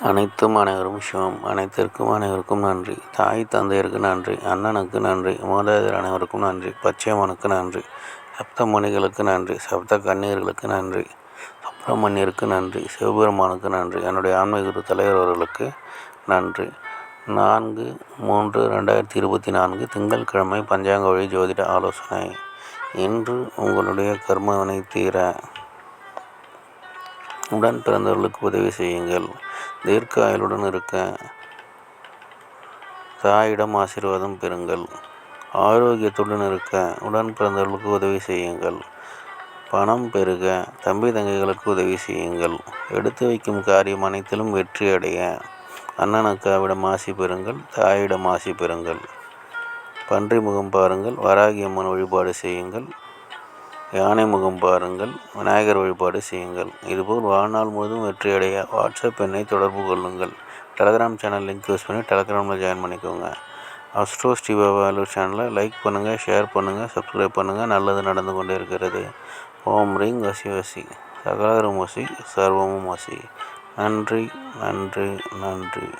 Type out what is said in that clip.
அனைத்தும் அனைவரும் சிவம். அனைத்திற்கும் அனைவருக்கும் நன்றி. தாய் தந்தையருக்கு நன்றி. அண்ணனுக்கு நன்றி. மூதாதையர் அனைவருக்கும் நன்றி. பச்சையம்மனுக்கு நன்றி. சப்த மணிகளுக்கு நன்றி. சப்த கண்ணீர்களுக்கு நன்றி. சுப்பிரமணியருக்கு நன்றி. சிவபெருமானுக்கு நன்றி. என்னுடைய ஆன்மீக குரு தலைவர் அவர்களுக்கு நன்றி. நான்கு மூன்று ரெண்டாயிரத்தி இருபத்தி நான்கு திங்கட்கிழமை பஞ்சாங்க வழி ஜோதிட ஆலோசனை. இன்று உங்களுடைய கர்மவினை தீர உடன் பிறந்தவர்களுக்கு உதவி செய்யுங்கள். தீர்க்க ஆயுளுடன் இருக்க தாயிடம் ஆசீர்வாதம் பெறுங்கள். ஆரோக்கியத்துடன் இருக்க உடன் பிறந்தவர்களுக்கு உதவி செய்யுங்கள். பணம் பெருக தம்பி தங்கைகளுக்கு உதவி செய்யுங்கள். எடுத்து வைக்கும் காரியம் அனைத்திலும் வெற்றி அடைய அண்ணன் அக்காவிடம் ஆசி பெறுங்கள் தாயிடம் ஆசி பெறுங்கள். பன்றி முகம் பாருங்கள் வராகி அம்மன் வழிபாடு செய்யுங்கள். யானை முகம் பாருங்கள் விநாயகர் வழிபாடு செய்யுங்கள். இதுபோல் வாழ்நாள் முழுவதும் வெற்றியடைய வாட்ஸ்அப் எண்ணை தொடர்பு கொள்ளுங்கள். டெலகிராம் சேனல் லிங்க் யூஸ் பண்ணி டெலகிராமில் ஜாயின் பண்ணிக்கோங்க. அஸ்ட்ரோ ஸ்ரீபாபாலு சேனலை லைக் பண்ணுங்கள் ஷேர் பண்ணுங்கள் சப்ஸ்கிரைப் பண்ணுங்கள் நல்லது நடந்து கொண்டே இருக்கிறது. ஓம் ரிங் வசி வசி. சகலரும் வசி சர்வமும் வசி. நன்றி நன்றி நன்றி.